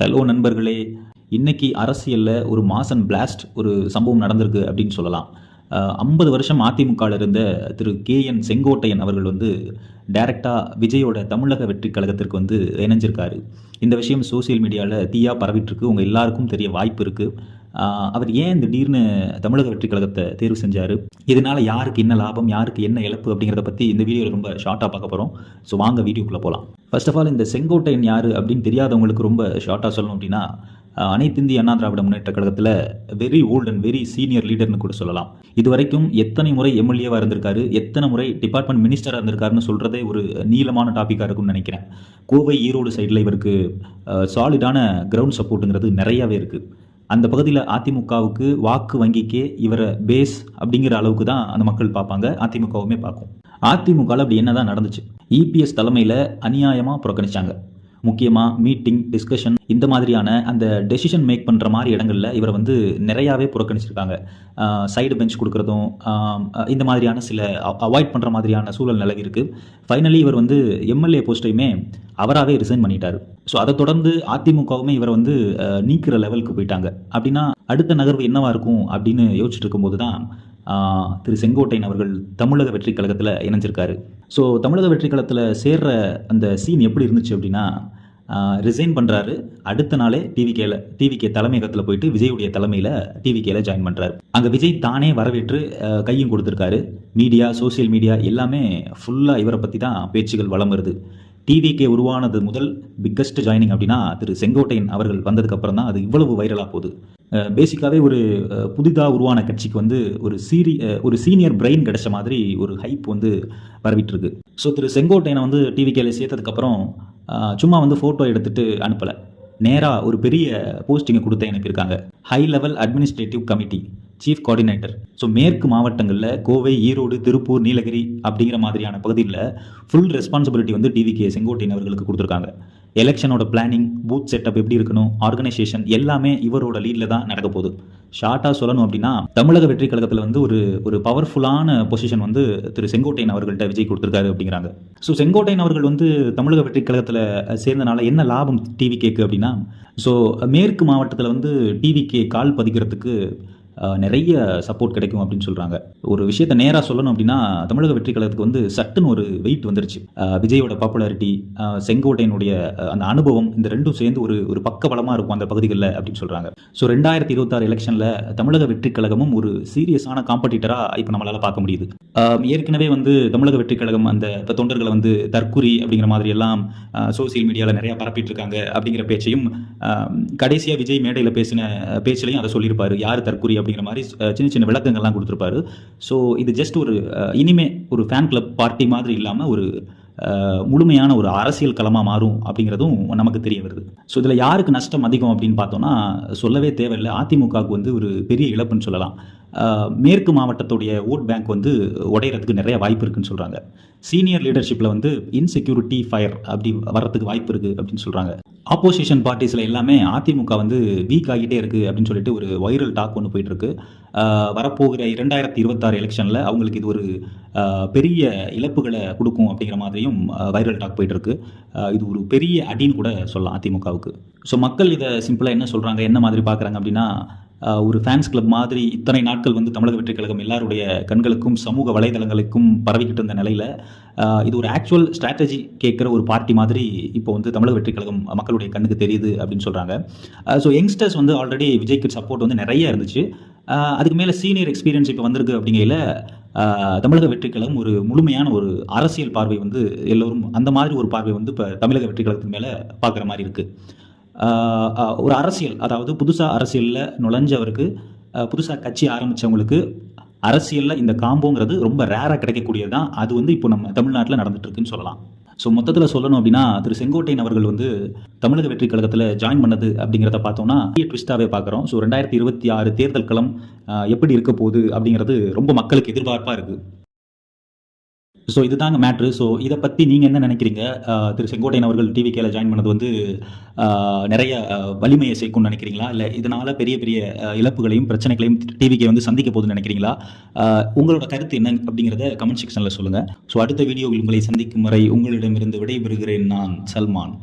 Hello நண்பர்களே இன்னைக்கு அரசியலில் ஒரு மாசன் பிளாஸ்ட் ஒரு சம்பவம் நடந்திருக்கு அப்படின்னு சொல்லலாம். ஐம்பது வருஷம் அதிமுகவில் இருந்த திரு கே என் செங்கோட்டையன் அவர்கள் வந்து டைரக்டாக விஜயோட தமிழக வெற்றி கழகத்திற்கு வந்து இணைஞ்சிருக்காரு. இந்த விஷயம் சோஷியல் மீடியாவில் தீயா பரவிட்டுருக்கு உங்கள் எல்லாருக்கும் தெரிய வாய்ப்பு இருக்குது அவர் ஏன் திடீர்னு தமிழக வெற்றி கழகத்தை தேர்வு செஞ்சார்? இதனால் யாருக்கு என்ன லாபம் யாருக்கு என்ன இழப்பு அப்படிங்கிறத பற்றி இந்த வீடியோவில் ரொம்ப ஷார்ட்டாக பார்க்க போகிறோம் ஸோ வாங்க வீடியோக்குள்ளே போகலாம் ஃபர்ஸ்ட் ஆஃப் ஆல் இந்த செங்கோட்டையன் யார் அப்படின்னு தெரியாதவங்களுக்கு ரொம்ப ஷார்ட்டாக சொல்லணும் அப்படின்னா அனைத்து இந்திய அண்ணா திராவிட முன்னேற்ற கழகத்தில் very old and very senior லீடர்னு கூட சொல்லலாம். இது வரைக்கும் எத்தனை முறை எம்எல்ஏவாக இருந்திருக்காரு எத்தனை முறை டிபார்ட்மெண்ட் மினிஸ்டராக இருந்திருக்காருன்னு சொல்கிறதே ஒரு நீளமான டாப்பிக்காக இருக்கும்னு நினைக்கிறேன். கோவை ஈரோடு சைடில் இவருக்கு சாலிடான கிரவுண்ட் சப்போர்ட்டுங்கிறது நிறையாவே இருக்குது அந்த பகுதியில் அதிமுகவுக்கு வாக்கு வங்கிக்கே இவரை பேஸ் அப்படிங்கிற அளவுக்கு தான் அந்த மக்கள் பார்ப்பாங்க. அதிமுகவுமே பார்க்கும். அதிமுகவில் அப்படி என்னதான் நடந்துச்சு? இபிஎஸ் தலைமையில் அநியாயமாக புறக்கணிச்சாங்க. முக்கியமாக மீட்டிங் டிஸ்கஷன் இந்த மாதிரியான அந்த டெசிஷன் மேக் பண்ணுற மாதிரி இடங்களில் இவரை வந்து நிறையாவே புறக்கணிச்சிருக்காங்க. சைடு பெஞ்ச் கொடுக்குறதும் இந்த மாதிரியான சில அவாய்ட் பண்ணுற மாதிரியான சூழல் நிலவி இருக்குது ஃபைனலி இவர் வந்து எம்எல்ஏ போஸ்ட்டையுமே அவராகவே ரிசைன் பண்ணிட்டார். ஸோ அதை தொடர்ந்து அதிமுகவுமே இவரை வந்து நீக்கிற லெவலுக்கு போயிட்டாங்க. அப்படின்னா அடுத்த நகர்வு என்னவாக இருக்கும் அப்படின்னு யோசிச்சுட்டு இருக்கும்போது தான் திரு செங்கோட்டையன் அவர்கள் தமிழக வெற்றி கழகத்தில் இணைஞ்சிருக்காரு. ஸோ தமிழக வெற்றி கழகத்தில் சேர்ற அந்த சீன் எப்படி இருந்துச்சு அப்படின்னா ரிசைன் பண்ணுறாரு அடுத்த நாளே டிவிகேல டிவிகே தலைமையகத்தில் போயிட்டு விஜயுடைய தலைமையில் டிவிகேல ஜாயின் பண்ணுறாரு அங்கே விஜய் தானே வரவேற்று கையும் கொடுத்துருக்காரு. மீடியா சோஷியல் மீடியா எல்லாமே ஃபுல்லாக இவரை பற்றி தான் பேச்சுகள் வளம் வருது டிவிகே உருவானது முதல் பிக்கஸ்ட் ஜாயினிங் அப்படின்னா திரு செங்கோட்டையன் அவர்கள் வந்ததுக்கப்புறம் தான் அது இவ்வளவு வைரலாக போகுது. பேசிக்காகவே ஒரு புதிதாக உருவான கட்சிக்கு வந்து ஒரு சீரி ஒரு சீனியர் பிரெயின் கிடைச்ச மாதிரி ஒரு ஹைப் வந்து பரவிட்டுருக்கு. ஸோ திரு செங்கோட்டையனை வந்து டிவிக்கேல சேர்த்ததுக்கப்புறம் சும்மா வந்து ஃபோட்டோ எடுத்துகிட்டு அனுப்பலை. நேராக ஒரு பெரிய போஸ்டிங்கை கொடுத்து அனுப்பியிருக்காங்க high level administrative committee chief coordinator so மேற்கு மாவட்டங்களில் கோவை ஈரோடு திருப்பூர் நீலகிரி அப்படிங்கிற மாதிரியான பகுதியில் ஃபுல் ரெஸ்பான்சிபிலிட்டி வந்து டிவிகே செங்கோட்டையன் அவர்களுக்கு கொடுத்துருக்காங்க. எலெக்ஷனோட பிளானிங் பூத் செட்டப் எப்படி இருக்கணும் ஆர்கனைசேஷன் எல்லாமே இவரோட லீடில் தான் நடக்க போகுது. ஷார்ட்டாக சொல்லணும் அப்படின்னா தமிழக வெற்றி கழகத்தில் வந்து ஒரு ஒரு பவர்ஃபுல்லான பொசிஷன் வந்து திரு செங்கோட்டையன் அவர்கள்ட்ட விஜய் கொடுத்துருக்காரு அப்படிங்கிறாங்க. ஸோ செங்கோட்டையன் அவர்கள் வந்து தமிழக வெற்றி கழகத்தில் சேர்ந்தனால என்ன லாபம் டிவி கேக்கு அப்படின்னா ஸோ மேற்கு மாவட்டத்தில் வந்து டிவிக்கு கால் பதிக்கிறதுக்கு நிறைய சப்போர்ட் கிடைக்கும் அப்படின்னு சொல்கிறாங்க ஒரு விஷயத்த நேராக சொல்லணும் அப்படின்னா தமிழக வெற்றி கழகத்துக்கு வந்து சட்டுன்னு ஒரு வெயிட் வந்துருச்சு. விஜயோட பாப்புலாரிட்டி செங்கோட்டையனுடைய அந்த அனுபவம் இந்த ரெண்டும் சேர்ந்து ஒரு ஒரு பக்கபலமாக இருக்கும் அந்த பகுதிகளில் அப்படின்னு சொல்கிறாங்க ஸோ ரெண்டாயிரத்தி இருபத்தாறு எலெக்ஷனில் தமிழக வெற்றி கழகமும் ஒரு சீரியஸான காம்படிட்டராக இப்போ நம்மளால் பார்க்க முடியுது. ஏற்கனவே வந்து தமிழக வெற்றி கழகம் அந்த இப்போ தொண்டர்களை வந்து தற்குறி அப்படிங்கிற மாதிரி எல்லாம் சோசியல் மீடியாவில் நிறையா பரப்பிட்டு இருக்காங்க அப்படிங்கிற பேச்சையும் கடைசியாக விஜய் மேடையில் பேசின பேச்சிலையும் அதை சொல்லியிருப்பாரு. யார் தற்குறி அப்படிங்கிற மாதிரி சின்ன சின்ன விளக்கங்கள்லாம் கொடுத்துருப்பாரு. ஸோ இது ஜஸ்ட் ஒரு இனிமே ஒரு ஃபேன் கிளப் பார்ட்டி மாதிரி இல்லாமல் ஒரு முழுமையான ஒரு அரசியல் களமாக மாறும் அப்படிங்கிறதும் நமக்கு தெரிய வருது. ஸோ இதில் யாருக்கு நஷ்டம் அதிகம் அப்படின்னு பார்த்தோம்னா சொல்லவே தேவையில்லை. அதிமுகவுக்கு வந்து ஒரு பெரிய இழப்புன்னு சொல்லலாம். மேற்கு மாவட்டத்துடைய ஓட் பேங்க் வந்து உடையறதுக்கு நிறைய வாய்ப்பு இருக்குன்னு சொல்கிறாங்க சீனியர் லீடர்ஷிப்பில் வந்து இன்செக்யூரிட்டி ஃபயர் அப்படி வர்றதுக்கு வாய்ப்பு இருக்குது அப்படின்னு சொல்கிறாங்க ஆப்போசிஷன் பார்ட்டிஸில் எல்லாமே அதிமுக வந்து வீக் ஆகிட்டே இருக்குது அப்படின்னு சொல்லிட்டு ஒரு வைரல் டாக் ஒன்று போயிட்டுருக்கு வரப்போகிற இரண்டாயிரத்தி இருபத்தாறு எலெக்ஷனில் அவங்களுக்கு இது ஒரு பெரிய இழப்புகளை கொடுக்கும் அப்படிங்கிற மாதிரியும் வைரல் டாக் போயிட்டுருக்கு. இது ஒரு பெரிய அடின்னு கூட சொல்லலாம் அதிமுகவுக்கு. ஸோ மக்கள் இதை சிம்பிளாக என்ன சொல்கிறாங்க என்ன மாதிரி பார்க்குறாங்க அப்படின்னா ஒரு ஃபேன்ஸ் கிளப் மாதிரி இத்தனை நாட்கள் வந்து தமிழக வெற்றி கழகம் எல்லாருடைய கண்களுக்கும் சமூக வலைதளங்களுக்கும் பரவிக்கிட்டு இருந்த நிலையில் இது ஒரு ஆக்சுவல் ஸ்ட்ராட்டஜி கேட்குற ஒரு பார்ட்டி மாதிரி இப்போ வந்து தமிழக வெற்றி கழகம் மக்களுடைய கண்ணுக்கு தெரியுது அப்படின்னு சொல்கிறாங்க ஸோ யங்ஸ்டர்ஸ் வந்து ஆல்ரெடி விஜய்க்கு சப்போர்ட் வந்து நிறைய இருந்துச்சு. அதுக்கு மேலே சீனியர் எக்ஸ்பீரியன்ஸ் இப்போ வந்திருக்கு அப்படிங்கையில் தமிழக வெற்றி கழகம் ஒரு முழுமையான ஒரு அரசியல் பார்வை வந்து எல்லோரும் அந்த மாதிரி ஒரு பார்வை வந்து இப்போ தமிழக வெற்றி கழகத்துக்கு மேலே பார்க்குற மாதிரி இருக்குது ஒரு அரசியல் அதாவது புதுசாக அரசியலில் நுழைஞ்சவருக்கு புதுசாக கட்சி ஆரம்பித்தவங்களுக்கு அரசியலில் இந்த காம்போங்கிறது ரொம்ப ரேராக கிடைக்கக்கூடியது தான் அது வந்து இப்போ நம்ம தமிழ்நாட்டில் நடந்துட்டுருக்குன்னு சொல்லலாம். ஸோ மொத்தத்தில் சொல்லணும் அப்படின்னா திரு செங்கோட்டையன் அவர்கள் வந்து தமிழக வெற்றி கழகத்தில் ஜாயின் பண்ணது அப்படிங்கிறத பார்த்தோம்னா பெரிய ட்விஸ்ட்டாகவே பார்க்குறோம். ஸோ ரெண்டாயிரத்தி இருபத்தி ஆறு தேர்தல் களம் எப்படி இருக்க போகுது அப்படிங்கிறது ரொம்ப மக்களுக்கு எதிர்பார்ப்பாக இருக்குது ஸோ இதுதாங்க மேட்ரு ஸோ இதை பற்றி நீங்கள் என்ன நினைக்கிறீங்க? திரு செங்கோட்டையன் அவர்கள் டிவி கேல ஜாயின் பண்ணது வந்து நிறைய வலிமையை சேர்க்கும்னு நினைக்கிறீங்களா? இல்லை இதனால் பெரிய பெரிய இழப்புகளையும் பிரச்சனைகளையும் டிவிகே வந்து சந்திக்க போகுதுன்னு நினைக்கிறீங்களா? உங்களோட கருத்து என்ன அப்படிங்கிறத கமெண்ட் செக்ஷனில் சொல்லுங்கள் ஸோ அடுத்த வீடியோவில் உங்களை சந்திக்கும் வரை உங்களிடமிருந்து விடைபெறுகிறேன் நான் சல்மான்.